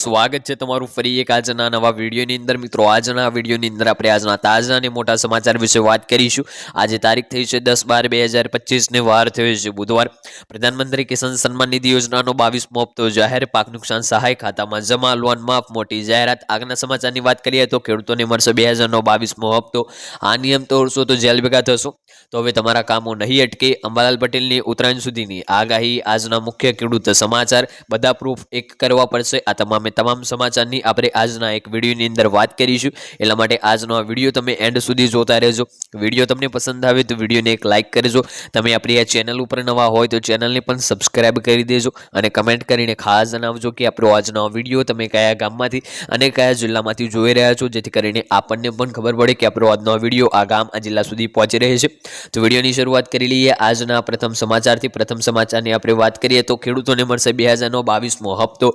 સ્વાગત છે તમારું ફરી એક આજના નવા વિડીયોની અંદર. મિત્રો, આજના વિડીયોની અંદર આપણે આજના તાજા અને મોટા સમાચાર વિશે વાત કરીશું. આજે તારીખ થઈ છે દસ બાર બે હજાર પચીસને વાર થયો છે બુધવાર. પ્રધાનમંત્રી કિસાન સન્માન નિધિ યોજનાનો બાવીસમો હપ્તો જાહેર પાક નુકસાન સહાય ખાતામાં જમા, લોન, માફ, મોટી જાહેરાત. આગના સમાચારની વાત કરીએ તો ખેડૂતોને મળશે બે હજારનો બાવીસમો હપ્તો. આ નિયમ તોડશો તો જેલ ભેગા થશો. તો હવે તમારા કામો નહીં અટકે. અંબાલાલ પટેલની ઉત્તરાયણ સુધીની આગાહી આજના મુખ્ય ખેડૂત સમાચાર. બધા પ્રૂફ એક કરવા પડશે. આ તમામે તમામ સમાચારની આપણે આજના એક વિડીયોની અંદર વાત કરીશું. એટલા માટે આજનો આ વીડિયો તમે એન્ડ સુધી જોતા રહેજો. વીડિયો તમને પસંદ આવે તો વિડીયોને એક લાઇક કરજો. તમે આપણી આ ચેનલ ઉપર નવા હોય તો ચેનલને પણ સબસ્ક્રાઇબ કરી દેજો અને કમેન્ટ કરીને ખાસ જણાવજો કે આપણો આજનો વીડિયો તમે કયા ગામમાંથી અને કયા જિલ્લામાંથી જોઈ રહ્યા છો. જેથી કરીને આપણને પણ ખબર પડે કે આપણો આજનો વીડિયો આ ગામ, આ જિલ્લા સુધી પહોંચી રહે છે. તો વિડીયોની શરૂઆત કરી લઈએ. આજના પ્રથમ સમાચારથી પ્રથમ સમાચારની આપણે વાત કરીએ તો ખેડૂતોને મળશે બે હજારનો બાવીસમો હપ્તો.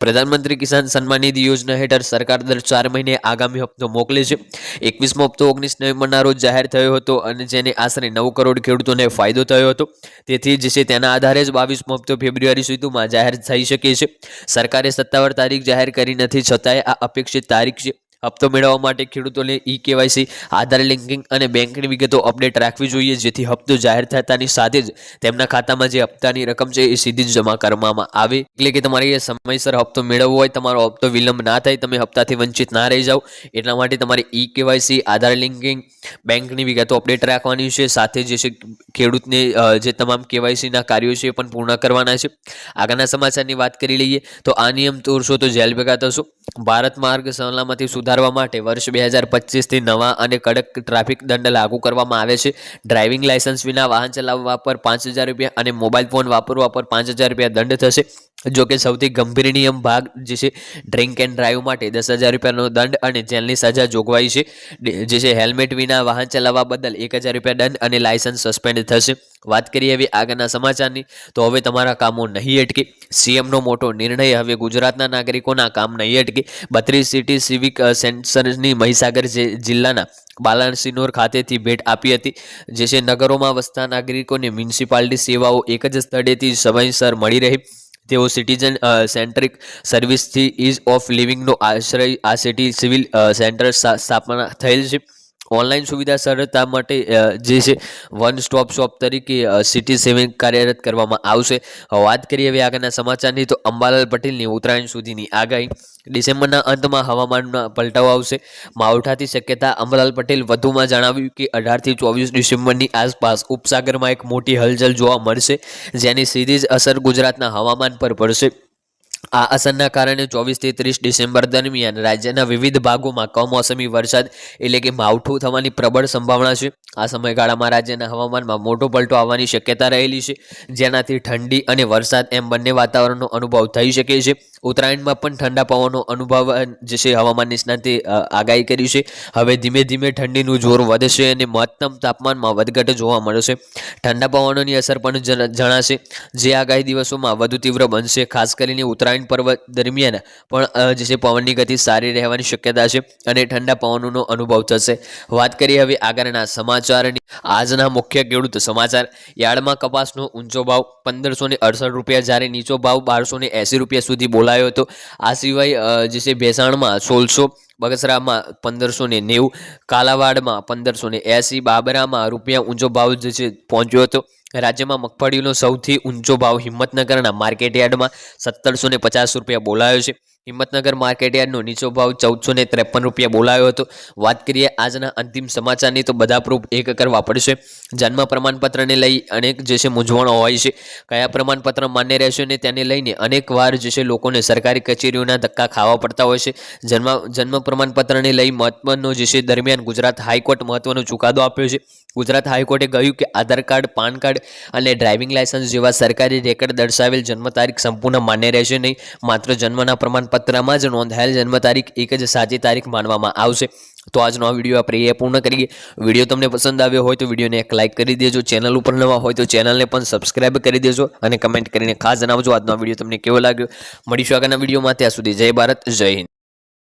પ્રધાનમંત્રી કિસાન સન્માન નિધિ યોજના હેઠળ સરકાર દર ચાર મહિને આગામી હપ્તો મોકલે છે. એકવીસમો હપ્તો ઓગણીસ નવેમ્બરના રોજ જાહેર થયો હતો અને જેને આશરે નવ કરોડ ખેડૂતોને ફાયદો થયો હતો. તેથી જ છે તેના આધારે જ બાવીસમો હપ્તો ફેબ્રુઆરી સુધીમાં જાહેર થઈ શકે છે. સરકારે સત્તાવાર તારીખ જાહેર કરી નથી છતાંય આ અપેક્ષિત તારીખ છે. હપ્તો મેળવવા માટે ખેડૂતોને ઈ કેવાયસી આધાર લિંકિંગ અને બેંકની વિગતો અપડેટ રાખવી જોઈએ, જેથી હપ્તો જાહેર થતાની સાથે જ તેમના ખાતામાં જે હપ્તાની રકમ છે એ સીધી જ જમા કરવામાં આવે. એટલે કે તમારે સમયસર હપ્તો મેળવવો હોય, તમારો હપ્તો વિલંબ ના થાય, તમે હપ્તાથી વંચિત ના રહી જાઓ. એટલા માટે તમારે ઈ કેવાયસી આધાર લિંકિંગ, બેંકની વિગતો અપડેટ રાખવાની છે. સાથે જે છે ખેડૂતને જે તમામ કેવાયસીના કાર્યો છે એ પણ પૂર્ણ કરવાના છે. આગળના સમાચારની વાત કરી લઈએ, તો આ નિયમ તોડશો તો જેલ ભેગા થશો. ભારત માર્ગ સલામતી સુધારવા માટે વર્ષ બે હજાર પચીસથી નવા અને કડક ટ્રાફિક દંડ લાગુ કરવામાં આવે છે. ડ્રાઇવિંગ લાયસન્સ વિના વાહન ચલાવવા પર પાંચ હજાર રૂપિયા અને મોબાઈલ ફોન વાપરવા પર પાંચ હજાર રૂપિયા દંડ થશે. જો કે સૌથી ગંભીર નિયમ ભાગ જે છે, ડ્રિંક એન્ડ ડ્રાઈવ માટે દસ હજાર રૂપિયાનો દંડ અને જેલની સજા જોગવાઈ છે. જે છે, હેલ્મેટ વિના વાહન ચલાવવા બદલ એક હજાર રૂપિયા દંડ અને લાયસન્સ સસ્પેન્ડ થશે. વાત કરીએ હવે આગળના સમાચારની, તો હવે તમારા કામો નહીં અટકે. સીએમનો મોટો નિર્ણય હવે ગુજરાતના નાગરિકોના કામ નહીં અટકે. બત્રીસ સિટી સિવિક અ, મહીસાગર જિલ્લાના બાલાસિનોર ખાતેથી ભેટ આપી હતી જે છે નગરોમાં વસતા નાગરિકોને મ્યુનિસિપાલિટી સેવાઓ એક જ સ્થળેથી સમયસર મળી રહે. તેઓ સિટીઝન સેન્ટ્રિક સર્વિસથી ઇઝ ઓફ લિવિંગનો આશ્રય આ સિટી સિવિલ સેન્ટર સ્થાપના થયેલ છે. ઓનલાઈન સુવિધા સરળતા માટે જે છે વન સ્ટોપ શોપ તરીકે સિટી સેવિંગ કાર્યરત કરવામાં આવશે. વાત કરીએ હવે આગળના સમાચારની, તો અંબાલાલ પટેલની ઉત્તરાયણ સુધીની આગાહી. ડિસેમ્બરના અંતમાં હવામાનમાં પલટાવ આવશે. માવઠાથી શક્યતા અંબાલાલ પટેલ વધુમાં જણાવ્યું કે અઢારથી ચોવીસ ડિસેમ્બરની આસપાસ ઉપસાગરમાં એક મોટી હલચલ જોવા મળશે, જેની સીધી જ અસર ગુજરાતના હવામાન પર પડશે. આ અસરના કારણે ચોવીસથી ત્રીસ ડિસેમ્બર દરમિયાન રાજ્યના વિવિધ ભાગોમાં કમોસમી વરસાદ એટલે કે માવઠું થવાની પ્રબળ સંભાવના છે. આ સમયગાળામાં રાજ્યના હવામાનમાં મોટો પલટો આવવાની શક્યતા રહેલી છે. જેનાથી ઠંડી અને વરસાદ એમ બંને વાતાવરણનો અનુભવ થઈ શકે છે. ઉત્તરાયણમાં પણ ઠંડા પવનનો અનુભવ જે છે હવામાન નિષ્ણાતે આગાહી કરી છે. હવે ધીમે ધીમે ઠંડીનું જોર વધશે અને મહત્તમ તાપમાનમાં વધઘટ જોવા મળશે. ઠંડા પવનોની અસર પણ જણ- જણાશે. જે આગાહી દિવસોમાં વધુ તીવ્ર બનશે, ખાસ કરીને ઉત્તરાયણ પર્વ દરમિયાન. પણ જે છે, પવનની ગતિ સારી રહેવાની શક્યતા છે અને ઠંડા પવનોનો અનુભવ થશે. વાત કરીએ હવે આગળના સમાચારની. આજના મુખ્ય ખેડૂત સમાચાર. યાર્ડમાં કપાસનો ઊંચો ભાવ પંદરસો ને અડસઠ રૂપિયા, જ્યારે નીચો ભાવ બારસો ને એંસી રૂપિયા સુધી બોલાયો હતો. આ સિવાય જે છે ભેસાણમાં સોળસો, બગસરામાં પંદરસો ને નેવું, કાલાવાડમાં પંદરસો ને એંસી, બાબરામાં રૂપિયા ઊંચો ભાવ જે છે પહોંચ્યો હતો. રાજ્યમાં મગફળીનો સૌથી ઊંચો ભાવ હિંમતનગરના માર્કેટ યાર્ડમાં સત્તરસો ને પચાસ રૂપિયા બોલાયો છે. હિંમતનગર માર્કેટ યાર્ડનો નીચો ભાવ ચૌદસો ને ત્રેપન રૂપિયા બોલાયો હતો. વાત કરીએ આજના અંતિમ સમાચારની તો બધા પ્રૂફ એક કરવા પડશે. જન્મ પ્રમાણપત્રને લઈ અનેક જે છે મૂંઝવણો હોય છે. કયા પ્રમાણપત્ર માન્ય રહેશે ને તેને લઈને અનેક વાર જે છે લોકોને સરકારી કચેરીઓના ધક્કા ખાવા પડતા હોય છે. જન્મ જન્મ પ્રમાણપત્રને લઈ મહત્વનો જે છે દરમિયાન ગુજરાત હાઈકોર્ટ મહત્વનો ચુકાદો આપ્યો છે. ગુજરાત હાઈકોર્ટે કહ્યું કે આધાર કાર્ડ, પાન કાર્ડ અને ડ્રાઇવિંગ લાયસન્સ જેવા સરકારી રેકર્ડ દર્શાવેલ જન્મ તારીખ સંપૂર્ણ માન્ય રહેશે નહીં. માત્ર જન્મના પ્રમાણપત્રમાં જ નોંધાયેલ જન્મ તારીખ એક જ સાચી તારીખ માનવામાં આવશે. તો આજનો આ વીડિયો આપણે એ પૂર્ણ કરીએ. વીડિયો તમને પસંદ આવ્યો હોય તો વિડીયોને એક લાઇક કરી દેજો. ચેનલ ઉપર નવા હોય તો ચેનલને પણ સબસ્ક્રાઇબ કરી દેજો અને કમેન્ટ કરીને ખાસ જણાવજો આજનો વીડિયો તમને કેવો લાગ્યો. મળીશું આગળના વિડીયોમાં. ત્યાં સુધી જય ભારત, જય હિન્દ.